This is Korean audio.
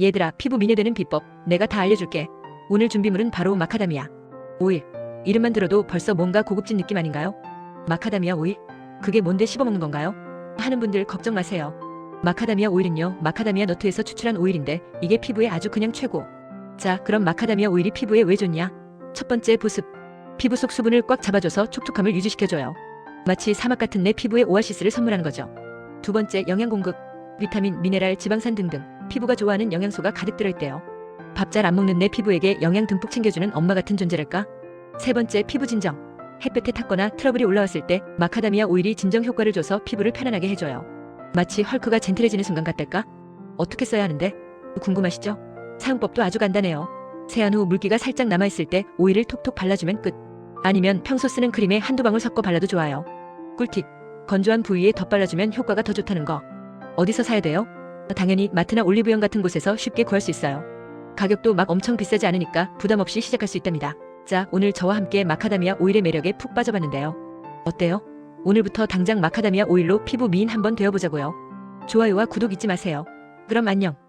얘들아, 피부 미녀되는 비법 내가 다 알려줄게. 오늘 준비물은 바로 마카다미아 오일. 이름만 들어도 벌써 뭔가 고급진 느낌 아닌가요? 마카다미아 오일? 그게 뭔데 씹어먹는 건가요? 하는 분들 걱정 마세요. 마카다미아 오일은요, 마카다미아 너트에서 추출한 오일인데 이게 피부에 아주 그냥 최고. 자, 그럼 마카다미아 오일이 피부에 왜 좋냐? 첫 번째 보습. 피부 속 수분을 꽉 잡아줘서 촉촉함을 유지시켜줘요. 마치 사막 같은 내 피부에 오아시스를 선물하는 거죠. 두 번째 영양 공급. 비타민, 미네랄, 지방산 등등 피부가 좋아하는 영양소가 가득 들어있대요. 밥 잘 안 먹는 내 피부에게 영양 듬뿍 챙겨주는 엄마 같은 존재랄까? 세 번째 피부 진정. 햇볕에 탔거나 트러블이 올라왔을 때 마카다미아 오일이 진정 효과를 줘서 피부를 편안하게 해줘요. 마치 헐크가 젠틀해지는 순간 같달까? 어떻게 써야 하는데? 궁금하시죠? 사용법도 아주 간단해요. 세안 후 물기가 살짝 남아있을 때 오일을 톡톡 발라주면 끝. 아니면 평소 쓰는 크림에 한두 방울 섞어 발라도 좋아요. 꿀팁. 건조한 부위에 덧발라주면 효과가 더 좋다는 거. 어디서 사야 돼요? 당연히 마트나 올리브영 같은 곳에서 쉽게 구할 수 있어요. 가격도 막 엄청 비싸지 않으니까 부담 없이 시작할 수 있답니다. 자, 오늘 저와 함께 마카다미아 오일의 매력에 푹 빠져봤는데요. 어때요? 오늘부터 당장 마카다미아 오일로 피부 미인 한번 되어보자고요. 좋아요와 구독 잊지 마세요. 그럼 안녕.